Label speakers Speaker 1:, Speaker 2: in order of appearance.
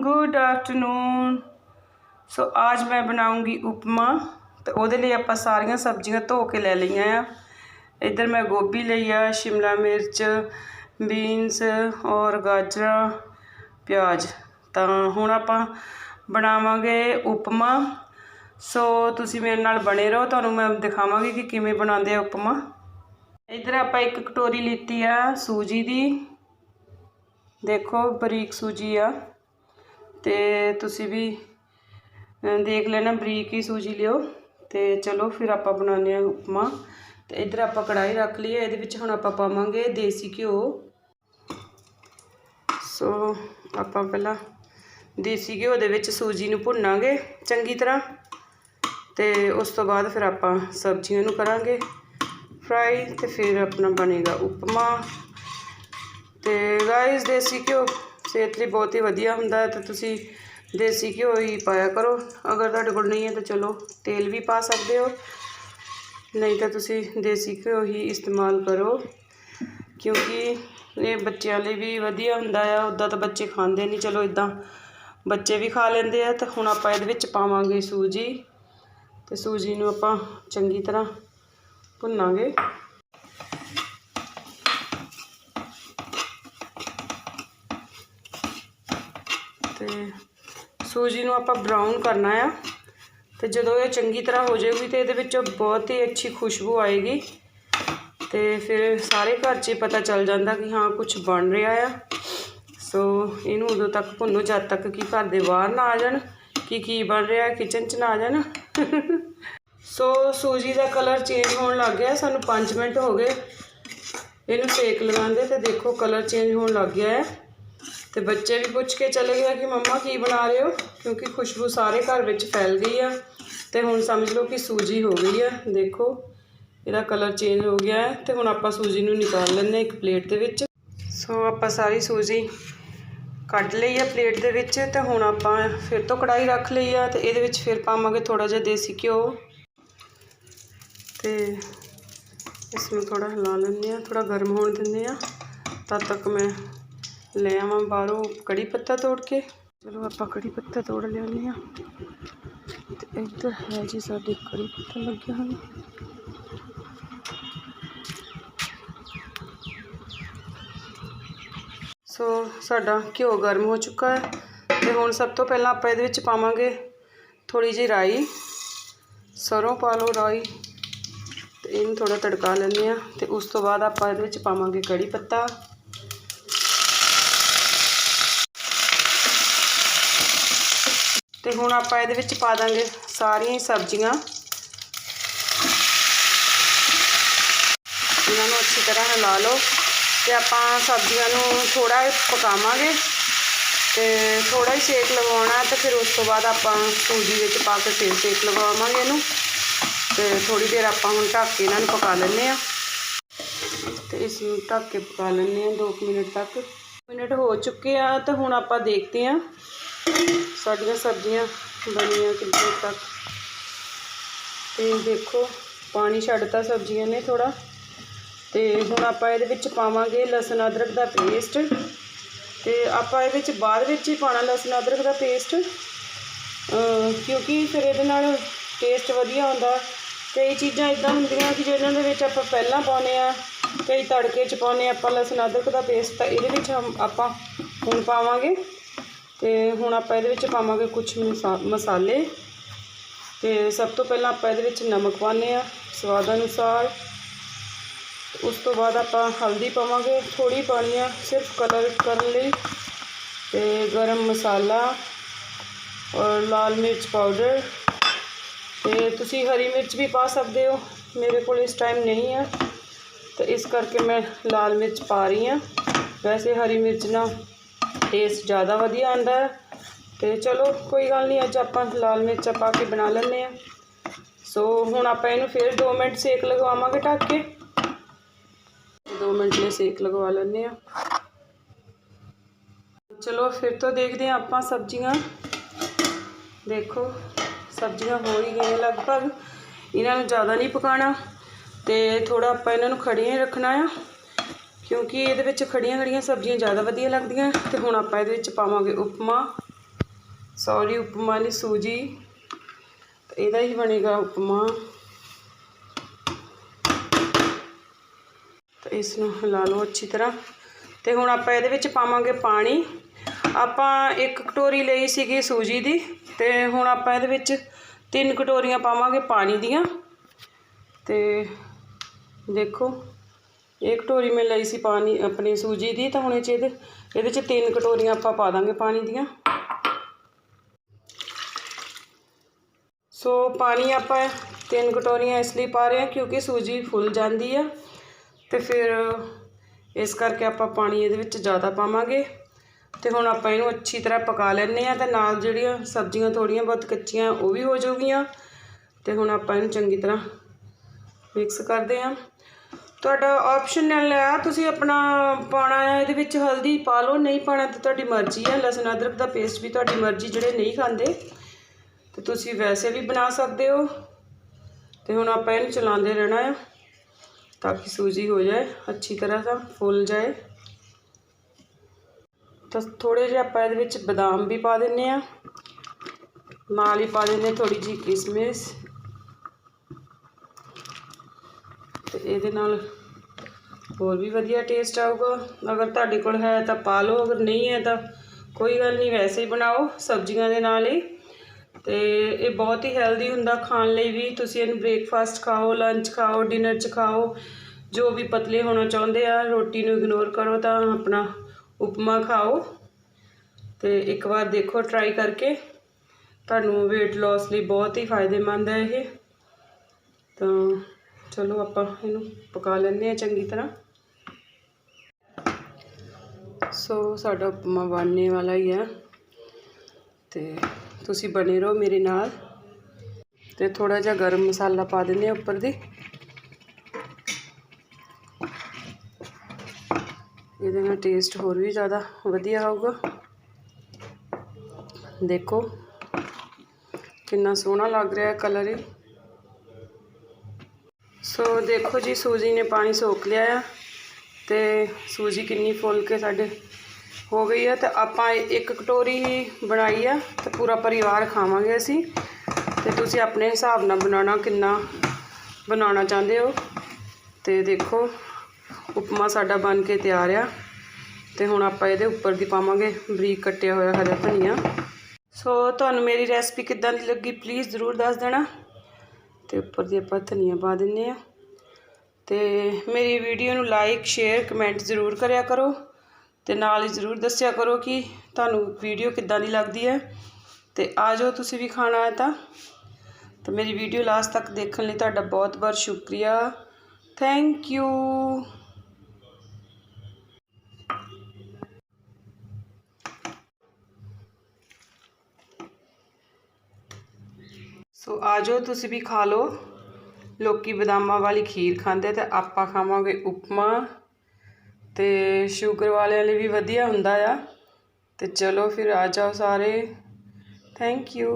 Speaker 1: Good afternoon ਸੋ ਅੱਜ ਮੈਂ ਬਣਾਉਂਗੀ ਉਪਮਾ ਤੇ ਉਹਦੇ ਲਈ ਆਪਾਂ ਸਾਰੀਆਂ ਸਬਜ਼ੀਆਂ ਧੋ ਕੇ ਲੈ ਲਈਆਂ ਆ ਇੱਧਰ ਮੈਂ ਗੋਭੀ ਲਈ ਆ ਸ਼ਿਮਲਾ ਮਿਰਚ ਬੀਨਸ ਔਰ ਗਾਜਰਾਂ ਪਿਆਜ਼ ਤਾਂ ਹੁਣ ਆਪਾਂ ਬਣਾਵਾਂਗੇ ਉਪਮਾ ਸੋ ਤੁਸੀਂ ਮੇਰੇ ਨਾਲ ਬਣੇ ਰਹੋ ਤੁਹਾਨੂੰ ਮੈਂ ਦਿਖਾਵਾਂਗੀ ਕਿ ਕਿਵੇਂ ਬਣਾਉਂਦੇ ਆ ਉਪਮਾ ਇੱਧਰ ਆਪਾਂ ਇੱਕ ਕਟੋਰੀ ਲਿੱਤੀ ਆ ਸੂਜੀ ਦੀ ਦੇਖੋ ਬਰੀਕ ਸੂਜੀ ਆ ਤੇ ਤੁਸੀਂ ਵੀ ਦੇਖ ਲੈਣਾ ਬਰੀਕ ਹੀ ਸੂਜੀ ਲਿਓ ਤੇ ਚਲੋ ਫਿਰ ਆਪਾਂ ਬਣਾਉਂਦੇ ਆ ਉਪਮਾ। ਤੇ ਇੱਧਰ ਆਪਾਂ ਕੜਾਈ ਰੱਖ ਲਈ ਹੈ, ਇਹਦੇ ਵਿੱਚ ਹੁਣ ਆਪਾਂ ਪਾਵਾਂਗੇ ਦੇਸੀ ਘਿਓ। ਸੋ ਆਪਾਂ ਪਹਿਲਾਂ ਦੇਸੀ ਘਿਓ ਦੇ ਵਿੱਚ ਸੂਜੀ ਨੂੰ ਭੁੰਨਾਂਗੇ ਚੰਗੀ ਤਰ੍ਹਾਂ। ਤੇ ਉਸ ਤੋਂ ਬਾਅਦ ਫਿਰ ਆਪਾਂ ਸਬਜ਼ੀਆਂ ਨੂੰ ਕਰਾਂਗੇ ਫਰਾਈ ਤੇ ਫਿਰ ਆਪਣਾ ਬਣੇਗਾ ਉਪਮਾ। ਤੇ ਗਾਇਸ ਦੇਸੀ ਘਿਓ। ਸਿਹਤ ਲਈ ਬਹੁਤ ਹੀ ਵਧੀਆ ਹੁੰਦਾ ਹੈ, ਤੇ ਤੁਸੀਂ ਦੇਸੀ ਘਿਓ ਹੀ ਪਾਇਆ ਕਰੋ। ਅਗਰ ਤੁਹਾਡੇ ਕੋਲ ਨਹੀਂ ਹੈ ਤਾਂ ਚਲੋ, ਤੇਲ ਵੀ ਪਾ ਸਕਦੇ ਹੋ। ਨਹੀਂ ਤਾਂ ਤੁਸੀਂ ਦੇਸੀ ਘਿਓ ਹੀ ਇਸਤੇਮਾਲ ਕਰੋ, ਕਿਉਂਕਿ ਇਹ ਬੱਚਿਆਂ ਲਈ ਵੀ ਵਧੀਆ ਹੁੰਦਾ ਆ। ਉੱਦਾਂ ਤਾਂ ਬੱਚੇ ਖਾਂਦੇ ਨਹੀਂ, ਚਲੋ ਇਦਾਂ ਬੱਚੇ ਵੀ ਖਾ ਲੈਂਦੇ ਆ, ਤਾਂ ਹੁਣ ਆਪਾਂ ਇਹਦੇ ਵਿੱਚ ਪਾਵਾਂਗੇ ਸੂਜੀ। ਤੇ ਸੂਜੀ ਨੂੰ ਆਪਾਂ ਚੰਗੀ ਤਰ੍ਹਾਂ ਭੁੰਨਾਂਗੇ ਤੇ ਸੂਜੀ ਨੂੰ ਆਪਾਂ ਬਰਾਊਨ ਕਰਨਾ ਆ। ਤੇ ਜਦੋਂ ਇਹ ਚੰਗੀ ਤਰ੍ਹਾਂ ਹੋ ਜਾਏਗੀ ਤੇ ਇਹਦੇ ਵਿੱਚੋਂ ਬਹੁਤ ਹੀ ਅੱਛੀ ਖੁਸ਼ਬੂ ਆਏਗੀ। ਤੇ ਫਿਰ ਸਾਰੇ ਘਰ 'ਚ ਪਤਾ ਚੱਲ ਜਾਂਦਾ ਕਿ ਹਾਂ ਕੁਝ ਬਣ ਰਿਹਾ ਆ। ਸੋ ਇਹਨੂੰ ਉਦੋਂ ਤੱਕ ਭੁੰਨੋ, ਜਦ ਤੱਕ ਕਿ ਘਰ ਦੇ ਬਾਹਰ ਨਾ ਆ ਜਾਣ, ਕਿ ਕੀ ਬਣ ਰਿਹਾ ਕਿਚਨ 'ਚ ਨਾ ਆ ਜਾਣ। ਸੋ ਸੂਜੀ ਦਾ ਕਲਰ ਚੇਂਜ ਹੋਣ ਲੱਗ ਗਿਆ, ਸਾਨੂੰ 5 ਮਿੰਟ ਹੋ ਗਏ। ਇਹਨੂੰ ਸੇਕ ਲਗਾਉਂਦੇ ਤੇ ਦੇਖੋ ਕਲਰ ਚੇਂਜ ਹੋਣ ਲੱਗ ਗਿਆ ਹੈ ਤੇ ਬੱਚੇ ਵੀ ਪੁੱਛ ਕੇ ਚਲੇ ਗਏ ਕਿ ਮੰਮਾ ਕੀ ਬਣਾ ਰਹੇ ਹੋ? ਕਿਉਂਕਿ ਖੁਸ਼ਬੂ ਸਾਰੇ ਘਰ ਵਿੱਚ ਫੈਲ ਗਈ ਆ। ਤੇ ਹੁਣ ਸਮਝ ਲਓ ਕਿ ਸੂਜੀ ਹੋ ਗਈ ਆ। ਦੇਖੋ, ਇਹਦਾ ਕਲਰ ਚੇਂਜ ਹੋ ਗਿਆ ਹੈ। ਤੇ ਹੁਣ ਆਪਾਂ ਸੂਜੀ ਨੂੰ ਨਿਕਾਲ ਲੈਂਦੇ ਹਾਂ ਇੱਕ ਪਲੇਟ ਦੇ ਵਿੱਚ। ਸੋ ਆਪਾਂ ਸਾਰੀ ਸੂਜੀ ਕੱਢ ਲਈ ਆ ਪਲੇਟ ਦੇ ਵਿੱਚ। ਤੇ ਹੁਣ ਆਪਾਂ ਫਿਰ ਤੋਂ ਕੜਾਈ ਰੱਖ ਲਈ ਆ। ਤੇ ਇਹਦੇ ਵਿੱਚ ਫਿਰ ਪਾਵਾਂਗੇ ਥੋੜਾ ਜਿਹਾ ਦੇਸੀ ਘਿਓ। ਤੇ ਇਸ ਨੂੰ ਥੋੜਾ ਹਿਲਾ ਲੈਂਦੇ ਆ ਥੋੜਾ ਗਰਮ ਹੋਣ ਦਿੰਦੇ ਆ ਤਦ ਤੱਕ ਮੈਂ ਲੈ ਆਵਾਂ ਬਾਹਰੋਂ ਕੜੀ ਪੱਤਾ ਤੋੜ ਕੇ। ਚਲੋ ਆਪਾਂ ਕੜੀ ਪੱਤਾ ਤੋੜ ਲਿਆਉਂਦੇ ਹਾਂ। ਤੇ ਇੱਧਰ ਹੈ ਜੀ ਸਾਡੇ ਕੜੀ ਪੱਤਾ ਲੱਗਿਆ ਹਨ ਸੋ ਸਾਡਾ ਘਿਓ ਗਰਮ ਹੋ ਚੁੱਕਾ ਹੈ। ਤੇ ਹੁਣ ਸਭ ਤੋਂ ਪਹਿਲਾਂ ਆਪਾਂ ਇਹਦੇ ਵਿੱਚ ਪਾਵਾਂਗੇ ਥੋੜੀ ਜਿਹੀ ਰਾਈ। ਸਰੋਂ ਪਾ ਲਓ ਰਾਈ। ਤੇ ਇਹਨੂੰ ਥੋੜਾ ਤੜਕਾ ਲੈਂਦੇ ਆ ਤੇ ਉਸ ਤੋਂ ਬਾਅਦ ਆਪਾਂ ਇਹਦੇ ਵਿੱਚ ਪਾਵਾਂਗੇ ਕੜੀ ਪੱਤਾ। ਤੇ ਹੁਣ ਆਪਾਂ ਇਹਦੇ ਵਿੱਚ ਪਾ ਦਾਂਗੇ ਸਾਰੀਆਂ ਹੀ ਸਬਜ਼ੀਆਂ। ਇਹਨਾਂ ਨੂੰ ਅੱਛੀ ਤਰ੍ਹਾਂ ਹਿਲਾ ਲਓ ਤੇ ਆਪਾਂ ਸਬਜ਼ੀਆਂ ਨੂੰ ਥੋੜਾ ਪਕਾਵਾਂਗੇ ਤੇ ਥੋੜਾ ਹੀ ਸੇਕ ਲਗਾਉਣਾ ਹੈ ਤੇ ਫਿਰ ਉਸ ਤੋਂ ਬਾਅਦ ਆਪਾਂ ਸੂਜੀ ਵਿੱਚ ਪਾ ਕੇ ਫਿਰ ਸੇਕ ਲਗਾਵਾਂਗੇ ਇਹਨੂੰ। ਤੇ ਥੋੜੀ ਦੇਰ ਆਪਾਂ ਹੁਣ ਢੱਕ ਕੇ ਇਹਨਾਂ ਨੂੰ ਪਕਾ ਲੈਂਦੇ ਆ ਤੇ ਇਸ ਨੂੰ ਢੱਕ ਕੇ ਪਕਾ ਲੈਂਦੇ ਆ 2 ਮਿੰਟ ਤੱਕ। ਮਿੰਟ ਹੋ ਚੁੱਕੇ ਆ ਤੇ ਹੁਣ ਆਪਾਂ ਦੇਖਦੇ ਆ ਸਾਡੀਆਂ ਸਬਜ਼ੀਆਂ ਬਣੀਆਂ ਕਿੰਨੇ ਤੱਕ? ਤੇ ਦੇਖੋ, ਪਾਣੀ ਛੱਡਤਾ ਸਬਜ਼ੀਆਂ ਨੇ ਥੋੜਾ ਤੇ ਹੁਣ ਆਪਾਂ ਇਹਦੇ ਵਿੱਚ ਪਾਵਾਂਗੇ ਲਸਣ ਅਦਰਕ ਦਾ ਪੇਸਟ। ਤੇ ਆਪਾਂ ਇਹਦੇ ਵਿੱਚ ਬਾਅਦ ਵਿੱਚ ਹੀ ਪਾਣਾ ਲਸਣ ਅਦਰਕ ਦਾ ਪੇਸਟ। ਕਿਉਂਕਿ ਫਿਰ ਇਹਦੇ ਨਾਲ ਟੇਸਟ ਵਧੀਆ ਹੁੰਦਾ ਕਈ ਚੀਜ਼ਾਂ ਇਦਾਂ ਹੁੰਦੀਆਂ ਕਿ ਜਿਹਨਾਂ ਦੇ ਵਿੱਚ ਆਪਾਂ ਪਹਿਲਾਂ ਪਾਉਂਦੇ ਆ ਕਈ ਤੜਕੇ 'ਚ ਪਾਉਂਦੇ ਆਪਾਂ ਲਸਣ ਅਦਰਕ ਦਾ ਪੇਸਟ ਤਾਂ ਇਹਦੇ ਵਿੱਚ ਹਮ- ਆਪਾਂ ਹੁਣ ਪਾਵਾਂਗੇ। ਤੇ ਹੁਣ ਆਪਾਂ ਇਹਦੇ ਵਿੱਚ ਪਾਵਾਂਗੇ ਕੁਝ ਮਸਾਲੇ। ਤੇ ਸਭ ਤੋਂ ਪਹਿਲਾਂ ਆਪਾਂ ਇਹਦੇ ਵਿੱਚ ਨਮਕ ਪਾਉਂਦੇ ਆ ਸਵਾਦ ਅਨੁਸਾਰ। ਉਸ ਤੋਂ ਬਾਅਦ ਆਪਾਂ ਹਲਦੀ ਪਾਵਾਂਗੇ ਥੋੜੀ ਪਾਣੀ ਆ, ਸਿਰਫ ਕਲਰ ਕਰਨ ਲਈ। ਤੇ ਗਰਮ ਮਸਾਲਾ ਔਰ ਲਾਲ ਮਿਰਚ ਪਾਊਡਰ। ਤੇ ਤੁਸੀਂ ਹਰੀ ਮਿਰਚ ਵੀ ਪਾ ਸਕਦੇ ਹੋ, ਮੇਰੇ ਕੋਲ ਇਸ ਟਾਈਮ ਨਹੀਂ ਆ। ਤੇ ਇਸ ਕਰਕੇ ਮੈਂ ਲਾਲ ਮਿਰਚ ਪਾ ਰਹੀ ਆ ਵੈਸੇ ਹਰੀ ਮਿਰਚ ਨਾ ਟੇਸਟ ਜ਼ਿਆਦਾ ਵਧੀਆ ਆਉਂਦਾ ਹੈ। ਤੇ ਚਲੋ, ਕੋਈ ਗੱਲ ਨਹੀਂ, ਅੱਜ ਆਪਾਂ ਲਾਲ ਮਿਰਚਾਂ ਪਾ ਕੇ ਬਣਾ ਲੈਂਦੇ ਆ ਸੋ ਹੁਣ ਆਪਾਂ ਇਹਨੂੰ ਫਿਰ 2 ਮਿੰਟ ਸੇਕ ਲਗਵਾਵਾਂਗੇ ਢੱਕ ਕੇ। 2 ਮਿੰਟ ਲਈ ਸੇਕ ਲਗਵਾ ਲੈਂਦੇ ਆ ਚਲੋ, ਫਿਰ ਤੋਂ ਦੇਖਦੇ ਆ ਆਪਾਂ ਸਬਜ਼ੀਆਂ। ਦੇਖੋ, ਸਬਜ਼ੀਆਂ ਹੋ ਹੀ ਗਈਆਂ ਲਗਭਗ। ਇਹਨਾਂ ਨੂੰ ਜ਼ਿਆਦਾ ਨਹੀਂ ਪਕਾਣਾ ਤੇ ਥੋੜਾ ਆਪਾਂ ਇਹਨਾਂ ਨੂੰ ਖੜੀਆਂ ਹੀ ਰੱਖਣਾ ਆ। ਕਿਉਂਕਿ ਇਹਦੇ ਵਿੱਚ ਖੜੀਆਂ ਖੜੀਆਂ ਸਬਜ਼ੀਆਂ ਜ਼ਿਆਦਾ ਵਧੀਆ ਲੱਗਦੀਆਂ ਤੇ ਹੁਣ ਆਪਾਂ ਇਹਦੇ ਵਿੱਚ ਪਾਵਾਂਗੇ ਉਪਮਾ। ਸੌਰੀ ਉਪਮਾ ਨਹੀਂ ਸੂਜੀ। ਇਹਦਾ ਹੀ ਬਣੇਗਾ ਉਪਮਾ। ਤੇ ਇਸ ਨੂੰ ਹਿਲਾ ਲਓ ਅੱਛੀ ਤਰ੍ਹਾਂ। ਤੇ ਹੁਣ ਆਪਾਂ ਇਹਦੇ ਵਿੱਚ ਪਾਵਾਂਗੇ ਪਾਣੀ। ਆਪਾਂ ਇੱਕ ਕਟੋਰੀ ਲਈ ਸੀਗੀ ਸੂਜੀ ਦੀ ਤੇ ਹੁਣ ਆਪਾਂ ਇਹਦੇ ਵਿੱਚ ਤਿੰਨ ਕਟੋਰੀਆਂ ਪਾਵਾਂਗੇ ਪਾਣੀ ਦੀਆਂ। ਤੇ ਦੇਖੋ। ਇਹ ਕਟੋਰੀ ਮੈਂ ਲਈ ਸੀ ਪਾਣੀ, ਆਪਣੀ ਸੂਜੀ ਦੀ ਤਾਂ ਹੁਣ ਇਹ 'ਚ ਇਹਦੇ ਇਹਦੇ 'ਚ ਤਿੰਨ ਕਟੋਰੀਆਂ ਆਪਾਂ ਪਾ ਦਾਂਗੇ ਪਾਣੀ ਦੀਆਂ। ਸੋ ਪਾਣੀ ਆਪਾਂ ਤਿੰਨ ਕਟੋਰੀਆਂ ਇਸ ਲਈ ਪਾ ਰਹੇ ਹਾਂ ਕਿਉਂਕਿ ਸੂਜੀ ਫੁੱਲ ਜਾਂਦੀ ਆ। ਤੇ ਫਿਰ ਇਸ ਕਰਕੇ ਆਪਾਂ ਪਾਣੀ ਇਹਦੇ ਵਿੱਚ ਜ਼ਿਆਦਾ ਪਾਵਾਂਗੇ। ਤੇ ਹੁਣ ਆਪਾਂ ਇਹਨੂੰ ਅੱਛੀ ਤਰ੍ਹਾਂ ਪਕਾ ਲੈਣੇ ਆ ਤੇ ਨਾਲ ਜਿਹੜੀਆਂ ਸਬਜ਼ੀਆਂ ਥੋੜੀਆਂ ਬਹੁਤ ਕੱਚੀਆਂ ਉਹ ਵੀ ਹੋ ਜਾਊਗੀਆਂ। ਤੇ ਹੁਣ ਆਪਾਂ ਇਹਨੂੰ ਚੰਗੀ ਤਰ੍ਹਾਂ ਮਿਕਸ ਕਰਦੇ ਆ ਤੁਹਾਡਾ ਆਪਸ਼ਨਲ ਆ ਤੁਸੀਂ ਆਪਣਾ ਪਾਣਾ ਹੈ ਇਹਦੇ ਵਿੱਚ ਹਲਦੀ ਪਾ ਲਓ। ਨਹੀਂ ਪਾਣਾ ਤਾਂ ਤੁਹਾਡੀ ਮਰਜ਼ੀ ਹੈ ਲਸਣ, ਅਦਰਕ ਦਾ ਪੇਸਟ ਵੀ ਤੁਹਾਡੀ ਮਰਜ਼ੀ, ਜਿਹੜੇ ਨਹੀਂ ਖਾਂਦੇ। ਤੇ ਤੁਸੀਂ ਵੈਸੇ ਵੀ ਬਣਾ ਸਕਦੇ ਹੋ। ਤੇ ਹੁਣ ਆਪਾਂ ਇਹਨੂੰ ਚਲਾਉਂਦੇ ਰਹਿਣਾ ਆ, ਤਾਂ ਕਿ ਸੂਜੀ ਹੋ ਜਾਏ, ਅੱਛੀ ਤਰ੍ਹਾਂ ਦਾ ਫੁੱਲ ਜਾਏ। ਤਾਂ ਥੋੜੇ ਜਿਹਾ ਆਪਾਂ ਇਹਦੇ ਵਿੱਚ ਬਦਾਮ ਵੀ ਪਾ ਦਿੰਨੇ ਆ। ਨਾਲ ਹੀ ਪਾ ਦਿੰਨੇ ਥੋੜੀ ਜਿਹੀ ਕਿਸਮਿਸ ਤੇ ਇਹਦੇ ਨਾਲ ਹੋਰ ਵੀ ਵਧੀਆ ਟੇਸਟ ਆਊਗਾ। ਅਗਰ ਤੁਹਾਡੇ ਕੋਲ ਹੈ ਤਾਂ ਪਾ ਲਓ, ਅਗਰ ਨਹੀਂ ਹੈ ਤਾਂ ਕੋਈ ਗੱਲ ਨਹੀਂ, ਵੈਸੇ ਹੀ ਬਣਾਓ ਸਬਜ਼ੀਆਂ ਦੇ ਨਾਲ ਹੀ। ਤੇ ਇਹ ਬਹੁਤ ਹੀ ਹੈਲਦੀ ਹੁੰਦਾ ਖਾਣ ਲਈ ਵੀ। ਤੁਸੀਂ ਇਹਨੂੰ ਬ੍ਰੇਕਫਾਸਟ ਖਾਓ ਲੰਚ ਖਾਓ ਡਿਨਰ 'ਚ ਖਾਓ, ਜੋ ਵੀ ਪਤਲੇ ਹੋਣਾ ਚਾਹੁੰਦੇ ਆ, ਰੋਟੀ ਨੂੰ ਇਗਨੋਰ ਕਰੋ ਤਾਂ ਆਪਣਾ ਉਪਮਾ ਖਾਓ। ਤੇ ਇੱਕ ਵਾਰ ਦੇਖੋ ਟਰਾਈ ਕਰਕੇ। ਤੁਹਾਨੂੰ weight loss ਲਈ ਬਹੁਤ ਹੀ ਫਾਇਦੇਮੰਦ ਹੈ ਇਹ। ਤਾਂ ਚਲੋ ਆਪਾਂ ਇਹਨੂੰ ਪਕਾ ਲੈਂਦੇ ਆ ਚੰਗੀ ਤਰ੍ਹਾਂ। ਸੋ ਸਾਡਾ ਉਪਮਾ ਬਣਨੇ ਵਾਲਾ ਹੀ ਹੈ। ਤੇ ਤੁਸੀਂ ਬਣੇ ਰਹੋ ਮੇਰੇ ਨਾਲ। ਤੇ ਥੋੜਾ ਜਿਹਾ ਗਰਮ ਮਸਾਲਾ ਪਾ ਦਿੰਦੇ ਆ ਉੱਪਰ ਦੀ। ਇਹਦੇ ਨਾਲ ਟੇਸਟ ਹੋਰ ਵੀ ਜ਼ਿਆਦਾ ਵਧੀਆ ਆਊਗਾ। ਦੇਖੋ, ਕਿੰਨਾ ਸੋਹਣਾ ਲੱਗ ਰਿਹਾ ਹੈ ਕਲਰ ਇਹ। ਸੋ ਦੇਖੋ ਜੀ, ਸੂਜੀ ਨੇ ਪਾਣੀ ਸੋਖ ਲਿਆ ਆ ਤੇ ਸੂਜੀ ਕਿੰਨੀ ਫੁੱਲ ਕੇ ਸਾਡੇ ਹੋ ਗਈ ਆ ਤੇ ਆਪਾਂ ਇੱਕ ਕਟੋਰੀ ਹੀ ਬਣਾਈ ਆ ਤੇ ਪੂਰਾ ਪਰਿਵਾਰ ਖਾਵਾਂਗੇ ਅਸੀਂ। ਤੇ ਤੁਸੀਂ ਆਪਣੇ ਹਿਸਾਬ ਨਾਲ ਬਣਾਉਣਾ, ਕਿੰਨਾ ਬਣਾਉਣਾ ਚਾਹੁੰਦੇ ਹੋ? ਤੇ ਦੇਖੋ, ਉਪਮਾ ਸਾਡਾ ਬਣ ਕੇ ਤਿਆਰ ਆ ਤੇ ਹੁਣ ਆਪਾਂ ਇਹਦੇ ਉੱਪਰ ਦੀ ਪਾਵਾਂਗੇ ਬਰੀਕ ਕੱਟਿਆ ਹੋਇਆ ਹਰਾ ਧਨੀਆ। ਸੋ ਤੁਹਾਨੂੰ ਮੇਰੀ ਰੈਸਪੀ ਕਿੱਦਾਂ ਦੀ ਲੱਗੀ ਪਲੀਜ਼ ਜ਼ਰੂਰ ਦੱਸ ਦੇਣਾ। ਤੇ ਉੱਪਰ ਦੀ ਆਪਾਂ ਧਨੀਆ ਪਾ ਦਿੰਨੇ ਆ। ਤੇ ਮੇਰੀ ਵੀਡੀਓ ਨੂੰ ਲਾਈਕ ਸ਼ੇਅਰ ਕਮੈਂਟ ਜ਼ਰੂਰ ਕਰਿਆ ਕਰੋ ਤੇ ਨਾਲ ਹੀ ਜ਼ਰੂਰ ਦੱਸਿਆ ਕਰੋ ਕਿ ਤੁਹਾਨੂੰ ਵੀਡੀਓ ਕਿੱਦਾਂ ਦੀ ਲੱਗਦੀ ਹੈ। ਤੇ ਆ ਜਾਓ ਤੁਸੀਂ ਵੀ ਖਾਣਾ ਹੈ ਤਾਂ। ਤੇ ਮੇਰੀ ਵੀਡੀਓ ਲਾਸਟ ਤੱਕ ਦੇਖਣ ਲਈ ਤੁਹਾਡਾ ਬਹੁਤ ਬਹੁਤ ਸ਼ੁਕਰੀਆ। ਥੈਂਕ ਯੂ ਸੋ ਆ ਜਾਓ ਤੁਸੀਂ ਵੀ ਖਾ ਲਓ। ਲੋਕੀ ਬਦਾਮਾਂ ਵਾਲੀ ਖੀਰ ਖਾਂਦੇ ਤੇ ਆਪਾਂ ਖਾਵਾਂਗੇ ਉਪਮਾ। ਤੇ ਸ਼ੂਗਰ ਵਾਲਿਆਂ ਲਈ ਵੀ ਵਧੀਆ ਹੁੰਦਾ ਆ। ਤੇ ਚਲੋ ਫਿਰ ਆ ਜਾਓ ਸਾਰੇ। Thank you